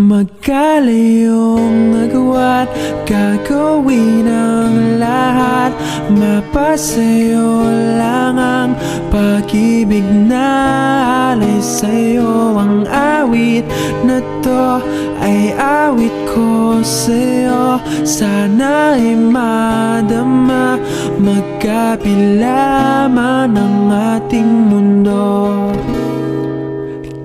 Magkalayong nagawa't gagawin ang lahat. Mapasayo lang ang pag-ibig na alay sa'yo. Ang awit na to ay awit ko sa'yo. Sana madama Magkapila man ang ating mundo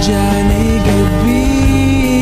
dia.